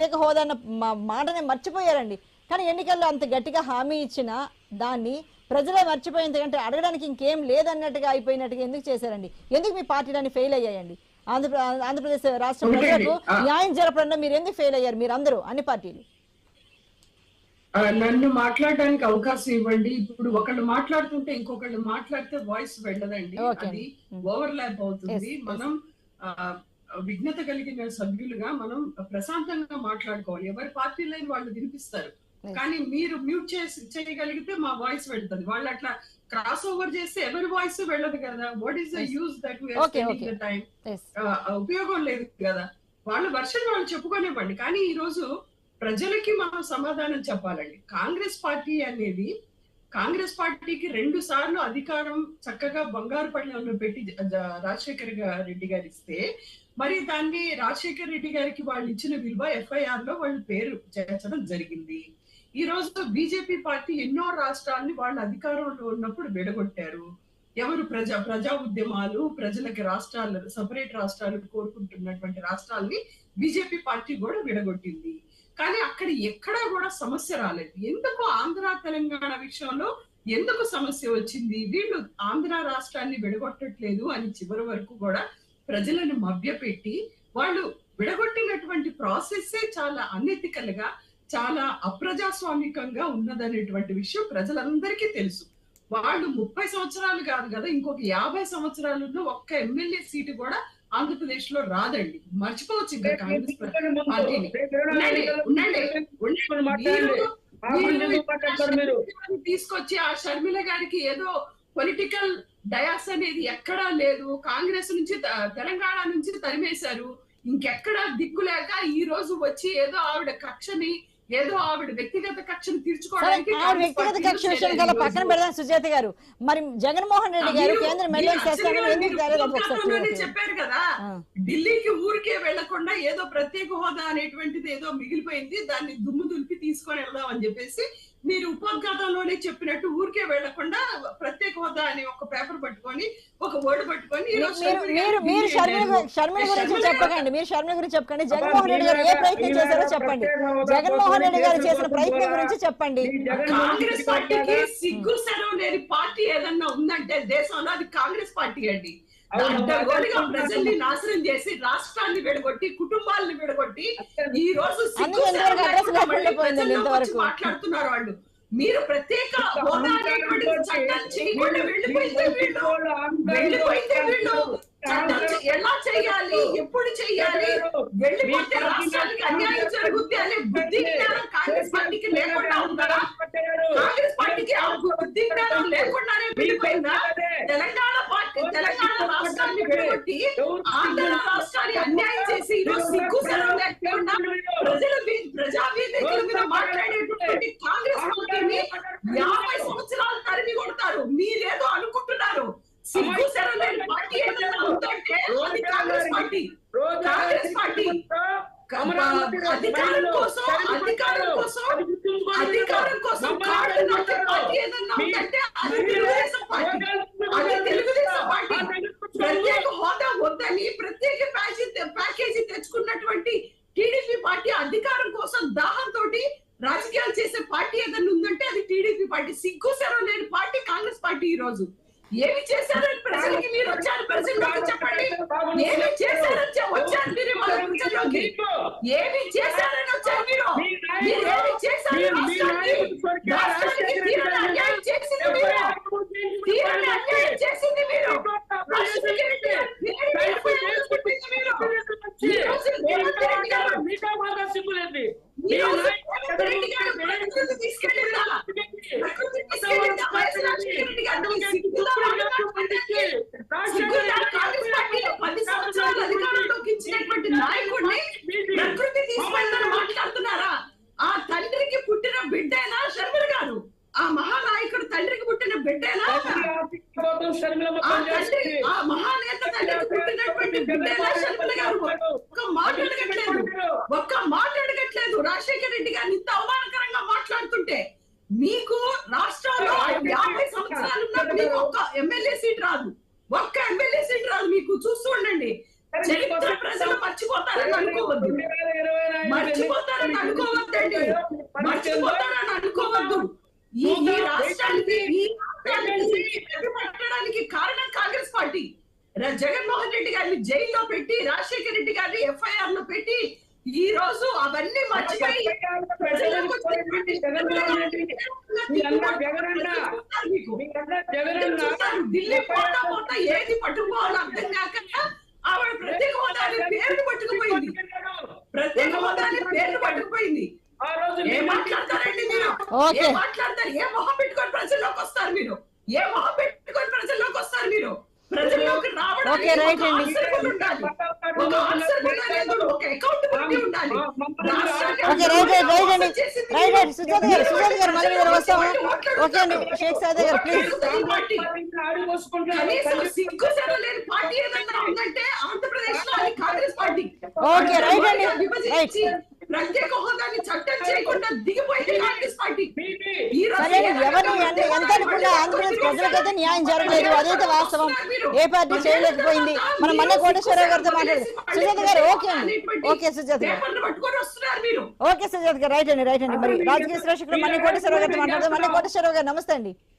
ప్రత్యేక హోదా అన్న మాటనే మర్చిపోయారండి. కానీ ఎన్నికల్లో అంత గట్టిగా హామీ ఇచ్చినా దాన్ని ప్రజలే మర్చిపోయింది అంటే అడగడానికి ఇంకేం లేదన్నట్టుగా అయిపోయినట్టుగా ఎందుకు చేశారండి? ఎందుకు మీ పార్టీలన్నీ ఫెయిల్ అయ్యాయండి? ఆంధ్ర ఆంధ్రప్రదేశ్ రాష్ట్ర ప్రజలకు. న్యాయం జరపడంలో మీరు ఎందుకు ఫెయిల్ అయ్యారు? మీరు అందరూ అన్ని పార్టీలు. నన్ను మాట్లాడడానికి అవకాశం ఇవ్వండి. ఇప్పుడు ఒకళ్ళు మాట్లాడుతుంటే ఇంకొకళ్ళు మాట్లాడితే వాయిస్ వెళ్ళదండి. అది ఓవర్ ల్యాప్ అవుతుంది. మనం విఘ్నత కలిగిన సభ్యులుగా మనం ప్రశాంతంగా మాట్లాడుకోవాలి. ఎవరి పార్టీ లైన్ వాళ్ళు వినిపిస్తారు. కానీ మీరు మ్యూట్ చేసి చేయగలిగితే మా వాయిస్ వెళ్తుంది. వాళ్ళు అట్లా క్రాస్ ఓవర్ చేస్తే ఎవరి వాయిస్ వెళ్ళదు కదా? What is the. Use that. Time ఉపయోగం లేదు కదా? వాళ్ళ వర్షన్ వాళ్ళు చెప్పుకోనివ్వండి. కానీ ఈ రోజు ప్రజలకి మనం సమాధానం చెప్పాలండి. కాంగ్రెస్ పార్టీ అనేది కాంగ్రెస్ పార్టీకి రెండు సార్లు అధికారం చక్కగా బంగారు పళ్ళెంలో పెట్టి రాజశేఖర్ రెడ్డి గారు ఇస్తే మరి దాన్ని రాజశేఖర్ రెడ్డి గారికి వాళ్ళు ఇచ్చిన విలువ ఎఫ్ఐఆర్లో వాళ్ళు పేరు చేర్చడం జరిగింది. ఈ రోజు బీజేపీ పార్టీ ఎన్నో రాష్ట్రాల్ని వాళ్ళ అధికారంలో ఉన్నప్పుడు విడగొట్టారు. ఎవరు ప్రజా ప్రజా ఉద్యమాలు ప్రజలకి రాష్ట్రాలు సపరేట్ రాష్ట్రాలు కోరుకుంటున్నటువంటి రాష్ట్రాల్ని బీజేపీ పార్టీ కూడా విడగొట్టింది. కానీ అక్కడ ఎక్కడా కూడా సమస్య రాలేదు. ఎందుకు ఆంధ్ర తెలంగాణ విషయంలో ఎందుకు సమస్య వచ్చింది? వీళ్ళు ఆంధ్ర రాష్ట్రాన్ని విడగొట్టట్లేదు అని చివరి వరకు కూడా ప్రజలను మభ్యపెట్టి వాళ్ళు విడగొట్టినటువంటి ప్రాసెస్సే చాలా అనెతికల్గా చాలా అప్రజాస్వామికంగా ఉన్నదనేటువంటి విషయం ప్రజలందరికీ తెలుసు. వాళ్ళు ముప్పై సంవత్సరాలు కాదు కదా ఇంకొక యాభై సంవత్సరాలలో ఒక్క ఎమ్మెల్యే సీటు కూడా ఆంధ్రప్రదేశ్లో రాదండి. మర్చిపోవచ్చు ఇంకా కాంగ్రెస్ పార్టీని. తీసుకొచ్చి ఆ షర్మిల గారికి ఏదో పొలిటికల్ డయాస్ అనేది ఎక్కడా లేదు. కాంగ్రెస్ నుంచి తెలంగాణ నుంచి తరిమేశారు. ఇంకెక్కడా దిక్కు లేక ఈ రోజు వచ్చి ఏదో ఆవిడ కక్షని ఏదో ఆవిడ వ్యక్తిగత కక్షను తీర్చుకోవడానికి వ్యక్తిగత కక్ష విషయం పక్కన. పెడదాం సుజాత గారు మరి జగన్మోహన్ రెడ్డి గారు కేంద్ర చూడండి. చెప్పారు కదా. ఢిల్లీకి ఊరికే వెళ్ళకుండా ఏదో ప్రత్యేక హోదా అనేటువంటిది ఏదో మిగిలిపోయింది దాన్ని దుమ్ము దులిపి తీసుకొని వెళ్దాం అని చెప్పేసి మీరు ఉపోద్ఘాతంలోనే చెప్పినట్టు ఊరికే వెళ్ళకుండా ప్రత్యేక హోదా అని ఒక పేపర్ పట్టుకొని ఒక వర్డ్ పట్టుకొని మీరు షర్మిల గురించి చెప్పకండి మీరు షర్మిల గురించి చెప్పండి జగన్మోహన్ రెడ్డి గారు ఏ ప్రయత్నం చేశారో చెప్పండి. జగన్మోహన్ రెడ్డి గారు చేసిన ప్రయత్నం గురించి చెప్పండి. కాంగ్రెస్ పార్టీకి సిగ్గు సెలవు లేని పార్టీ ఏదన్నా ఉందంటే దేశంలో అది కాంగ్రెస్ పార్టీ అండి. ప్రజల్ని నాశనం చేసి రాష్ట్రాన్ని విడగొట్టి కుటుంబాలను విడగొట్టి ఈ రోజు. మాట్లాడుతున్నారు వాళ్ళు. మీరు ప్రత్యేక ఎలా చేయాలి? ఎప్పుడు చేయాలి? వెళ్ళిపోతే రాష్ట్రానికి అన్యాయం జరుగుద్ది అనే బుద్ధి జ్ఞానం కాంగ్రెస్ పార్టీకి లేకుండా ఉందా? కాంగ్రెస్ పార్టీకి బుద్ధి జ్ఞానం లేకుండానే వెళ్ళిపోయిందా? విడగొట్టి ఆంధ్ర రాష్ట్రాన్ని అన్యాయం చేసి ఈరోజు సిగ్గు సెలవు లేకుండా ప్రజల ప్రజా వేదికల మీద మాట్లాడేటువంటి కాంగ్రెస్ పార్టీని యాభై సంవత్సరాలు తరిమి కొడతారు. మీరేదో అనుకుంటున్నారు. సిగ్గు సెలవు లేని పార్టీ ఏదైనా ఉందంటే అది కాంగ్రెస్ పార్టీ కాంగ్రెస్ పార్టీ అధికారం కోసం అధికారం కోసం అధికారం కోసం కాళ్ళు నొక్కే పార్టీ ఏదన్నా ఉందంటే అది తెలుగుదేశం పార్టీ అది తెలుగుదేశం పార్టీ ప్రత్యేక హోదా వద్దని ప్రత్యేక ప్యాకేజీ ప్యాకేజీ తెచ్చుకున్నటువంటి టీడీపీ పార్టీ అధికారం కోసం దాహంతో రాజకీయాలు చేసే పార్టీ ఏదన్నా ఉందంటే అది టీడీపీ పార్టీ. సిగ్గు లేని పార్టీ కాంగ్రెస్ పార్టీ ఈ రోజు. ఏమి చేశారని ప్రజలకి మీరు వచ్చారు? ప్రజల్లోకి చెప్పండి. ఏమి చేశారని వచ్చారు మీరు మన ప్రజల్లోకి ఏమి చేశారని వచ్చారు మీరు? మీరు ఏమి చేశారు? రాష్ట్రానికి తీరని అన్యాయం చేసింది మీరు. తీరని అన్యాయం చేసింది మీరు పుట్టింది మీరు ఈ రోజు రేవంత్ రెడ్డి గారు ఈ రోజు రేవంత్ రెడ్డి గారు ప్రకృతి తీసుకెళ్ళిందా ప్రకృతి తీసుకెళ్ళిందా వైఎస్ రాజశేఖర రెడ్డి గారు సిగ్గుతో మాట్లాడుతున్నటువంటి సిగ్గుతో కాంగ్రెస్ పార్టీలో పది సంవత్సరాలు అధికారంలోకి ఇచ్చినటువంటి నాయకుడిని ప్రకృతి తీసుకెళ్ళని మాట్లాడుతున్నారా ఆ తండ్రికి పుట్టిన బిడ్డేనా శర్మిల గారు ఆ మహానాయకుడు తండ్రికి పుట్టిన బిడ్డేనా ఆ తండ్రి ఆ మహానేత తండ్రికి పుట్టినటువంటి బిడ్డేనా శర్మిల గారు ఒక్క మాట అడగట్లేదు రాజశేఖర రెడ్డి గారిని ఇంత అవమానకరంగా మాట్లాడుతుంటే మీకు రాష్ట్రంలో యాభై సంవత్సరాలు మీకు ఒక్క ఎమ్మెల్యే సీట్ రాదు ఒక్క ఎమ్మెల్యే సీట్ రాదు మీకు చూస్తూ ఉండండి చరిత్ర ప్రజలు మర్చిపోతారని అనుకోవద్దు మర్చిపోతారని అనుకోవద్దండి మర్చిపోతారని అనుకోవద్దు ఈ రాష్ట్రానికి పట్టడానికి కారణం కాంగ్రెస్ పార్టీ. జగన్మోహన్ రెడ్డి గారిని జైల్లో పెట్టి రాజశేఖర రెడ్డి గారిని ఎఫ్ఐఆర్లో పెట్టి ఈ రోజు అవన్నీ మర్చిపోయి. ఢిల్లీ పోతా పోతా ఏది పట్టుకోవాలో అర్థం కాక ఆవిడ ప్రత్యేక హోదాని పేరు పట్టుకుపోయింది ప్రత్యేక హోదాని పేరు పట్టుకుపోయింది ఏం మాట్లాడతారండి మీరు ఓకే. ఏం మాట్లాడతారు? ఏ మొహం పెట్టుకొని ప్రజల్లోకి వస్తారు మీరు? ఏ మొహం పెట్టుకొని ప్రజల్లోకి వస్తారు మీరు? ప్రజల్లోకి ఉందంటే ఆంధ్రప్రదేశ్లో కాంగ్రెస్ పార్టీ. ఓకే, రైట్ అండి. ప్రత్యేక హోదాని చట్టం చేయకుండా దిగిపోయింది కాంగ్రెస్ పార్టీ. ఎంత అనుకున్నా ఆంధ్రప్రదేశ్ ప్రజలకైతే న్యాయం జరగలేదు. అదైతే వాస్తవం. ఏ పార్టీ చేయలేకపోయింది మనం మొన్న కోటేశ్వరరావు గారితో మాట్లాడు సుజాత గారు ఓకే అండి. ఓకే సుజాత గారు. పేపర్లు పట్టుకొని వస్తున్నారు మీరు. ఓకే సుజాత గారు రైట్ అండి రైట్ అండి. మరి రాజకీయ శ్రేషకులు మన్ని కోటేశ్వరరావు గారితో మాట్లాడదాం మన్ని కోటేశ్వరరావు గారు నమస్తే అండి.